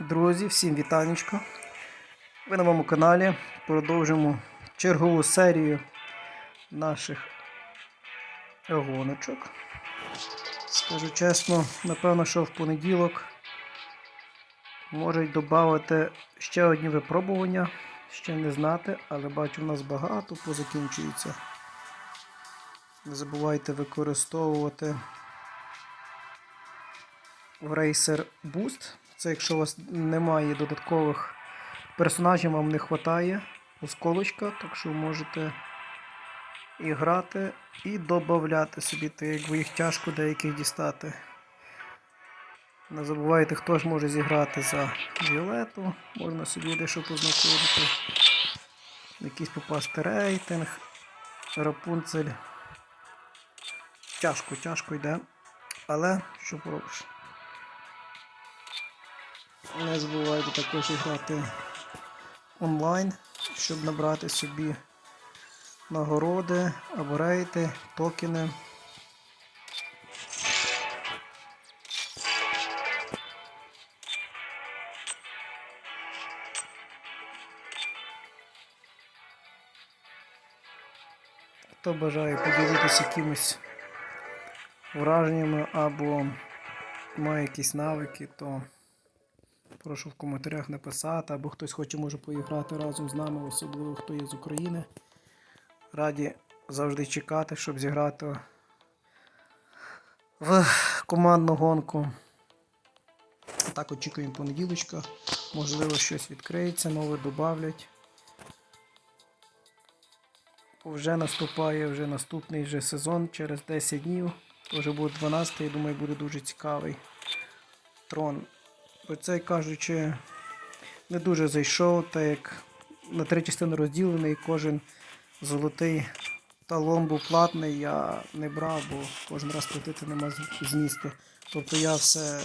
Друзі, всім вітанечко. Ви на моєму каналі. Продовжимо чергову серію наших гоночок. Скажу чесно, напевно, що в понеділок можуть додати ще одні випробування. Ще не знати, але бачу, в нас багато позакінчується. Не забувайте використовувати в Racer Boost. Це якщо у вас немає додаткових персонажів, вам не вистачає осколочка, так що ви можете і грати, і додати собі, так як ви їх тяжко деяких дістати. Не забувайте, хто ж може зіграти за Віолету, можна собі дещо познаходити. Якийсь попасти рейтинг, Рапунцель. Тяжко, тяжко йде. Але що поробиш? Не забувайте також грати онлайн, щоб набрати собі нагороди, або рейти, токени. Хто бажає поділитися якимись враженнями або має якісь навики, то прошу в коментарях написати, або хтось хоче може поіграти разом з нами, особливо хто є з України. Раді завжди чекати, щоб зіграти в командну гонку. Так очікуємо понеділочка. Можливо, щось відкриється, нове додавлять. Вже наступає вже наступний вже сезон через 10 днів. Вже буде 12 я думаю, буде дуже цікавий трон. Оцей кажучи, не дуже зайшов, так як на три частини розділений, кожен золотий талон був платний, я не брав, бо кожен раз платити нема змісту. Тобто я все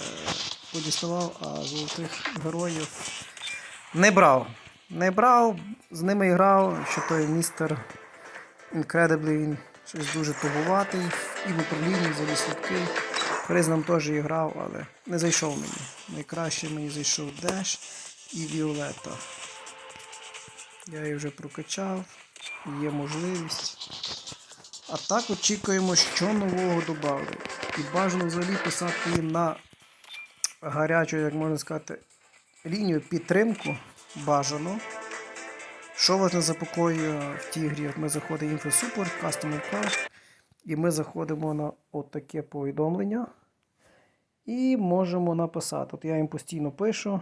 подіставав, а золотих героїв не брав. Не брав, з ними грав, що той містер Incredibly він щось дуже тугуватий, і в управлінні взагалі слабкий. Призном теж і грав, але не зайшов мені. Найкраще мені зайшов Деш і Віолета. Я її вже прокачав, є можливість. А так очікуємо, що нового додали. І бажано взагалі писати їм на гарячу, як можна сказати, лінію підтримку бажано. Що вас не запокоює в тій грі? Ми заходимо в InfoSupport, Customer Care, і ми заходимо на отаке повідомлення. І можемо написати. От я їм постійно пишу,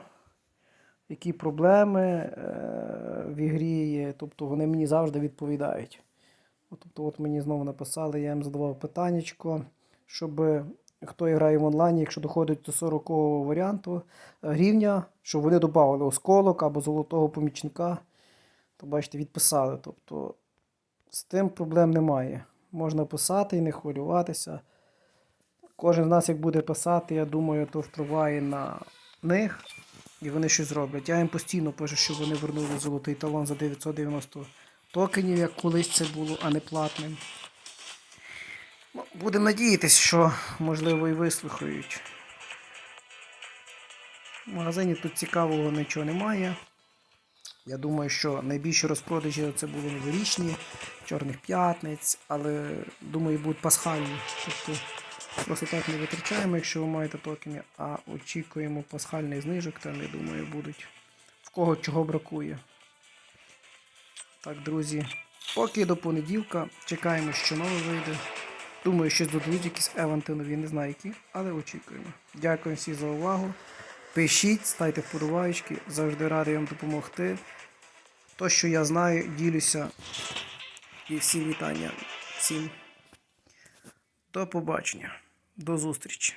які проблеми е, в ігрі є. Тобто вони мені завжди відповідають. От, Тобто, от мені знову написали, я їм задавав питаннячко, щоб хто грає в онлайні, якщо доходить до 40 варіанту е, рівня, щоб вони додали осколок або золотого помічника то бачите, відписали. Тобто з тим проблем немає. Можна писати і не хвилюватися. Кожен з нас, як буде писати, я думаю, то впливає на них і вони щось зроблять. Я їм постійно пишу, щоб вони вернули золотий талон за 990 токенів, як колись це було, а не платним. Ну, Будемо надіятися, що можливо і вислухають. В магазині тут цікавого нічого немає. Я думаю, що найбільші розпродажі це були новорічні, Чорних п'ятниць, але думаю, будуть пасхальні. Тобто просто так не витрачаємо, якщо ви маєте токени, а очікуємо пасхальних знижок, там, я думаю, будуть в кого чого бракує. Так, друзі, поки до понеділка чекаємо, що нове вийде. Думаю, що додадуть якісь евенти нові, не знаю які, але очікуємо. Дякую всім за увагу. Пишіть, ставте вподобайки, завжди радий вам допомогти. То, що я знаю, ділюся. І всі вітання. Всім до побачення. До зустрічі.